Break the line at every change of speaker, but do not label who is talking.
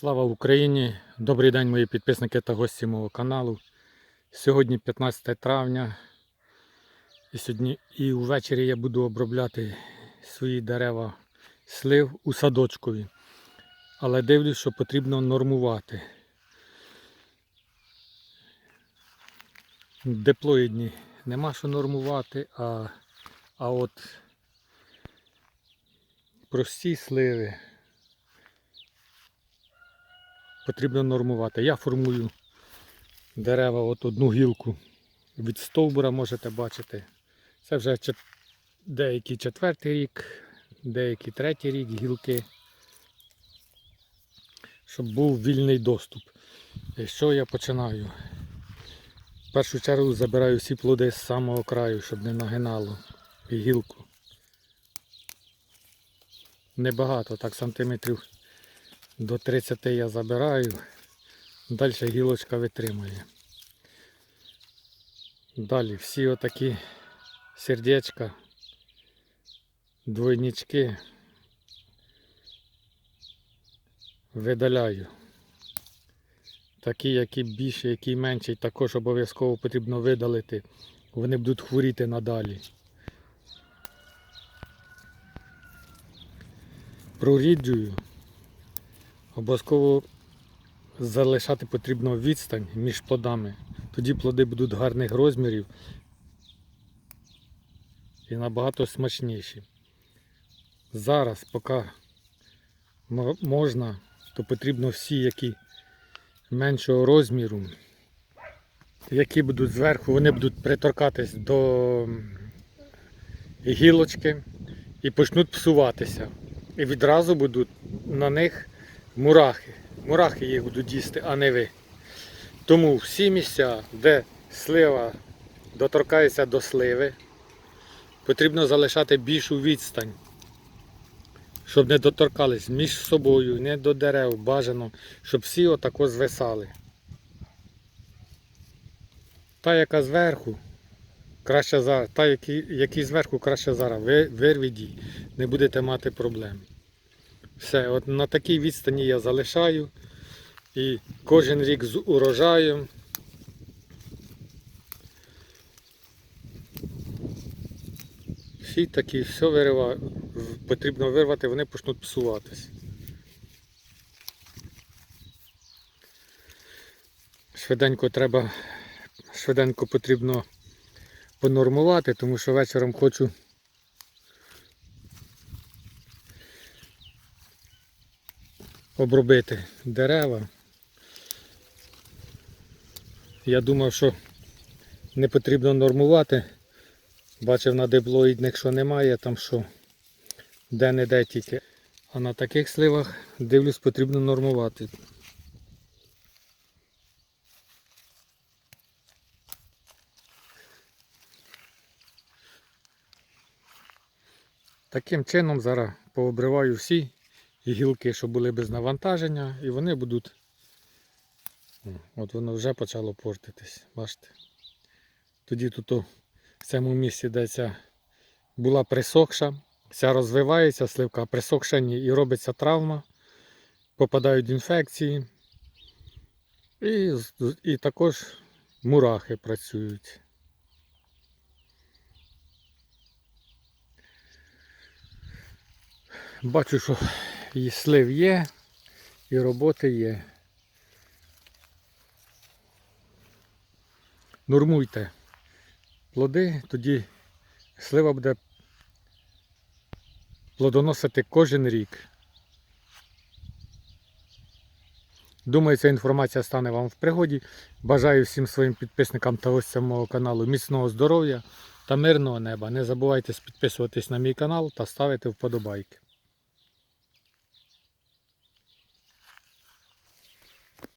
Слава Україні! Добрий день, мої підписники та гості мого каналу. Сьогодні 15 травня. І сьогодні і ввечері я буду обробляти свої дерева слив у садочкові. Але дивлюсь, що потрібно нормувати. Диплоїдні нема що нормувати, а, а от прості сливи потрібно нормувати. Я формую дерева, от одну гілку від стовбура можете бачити. Це вже деякий четвертий рік, деякий третій рік гілки, щоб був вільний доступ. І що я починаю? В першу чергу забираю всі плоди з самого краю, щоб не нагинало гілку. Небагато, так сантиметрів до 30 я забираю, далі гілочка витримує. Далі всі отакі сердечка, двойнички видаляю. Такі, які більше, які менші, також обов'язково потрібно видалити. Вони будуть хворіти надалі. Проріджую. Обов'язково залишати потрібно відстань між плодами. Тоді плоди будуть гарних розмірів і набагато смачніші. Зараз, поки можна, то потрібно всі, які меншого розміру, які будуть зверху, вони будуть приторкатись до гілочки і почнуть псуватися. І відразу будуть на них мурахи. Мурахи їх будуть їсти, а не ви. Тому всі місця, де слива доторкається до сливи, потрібно залишати більшу відстань, щоб не доторкались між собою, не до дерев, бажано, щоб всі отако звисали. Та, яка зверху, краще зараз, та, які, які зверху краще зараз, ви вирвіть не будете мати проблем. Все, от на такій відстані я залишаю. І кожен рік з урожаєм. Всі такі, все вирива, потрібно вирвати, вони почнуть псуватись. Швиденько треба, швиденько потрібно понормувати, тому що вечором хочу обробити дерева. Я думав, що не потрібно нормувати. Бачив на диплоїдних, що немає, там що де-не-де тільки. А на таких сливах, дивлюсь, потрібно нормувати. Таким чином зараз пообриваю всі гілки, що були без навантаження, і вони будуть. От воно вже почало портитись. Бачите? Тоді тут в цьому місці, де ця була присохша, ця розвивається сливка, а присохша ні, і робиться травма, попадають інфекції. І, і також мурахи працюють. Бачу, що і слив є, і роботи є. Нормуйте плоди, тоді слива буде плодоносити кожен рік. Думаю, ця інформація стане вам в пригоді. Бажаю всім своїм підписникам та гостям мого каналу міцного здоров'я та мирного неба. Не забувайте підписуватись на мій канал та ставити вподобайки.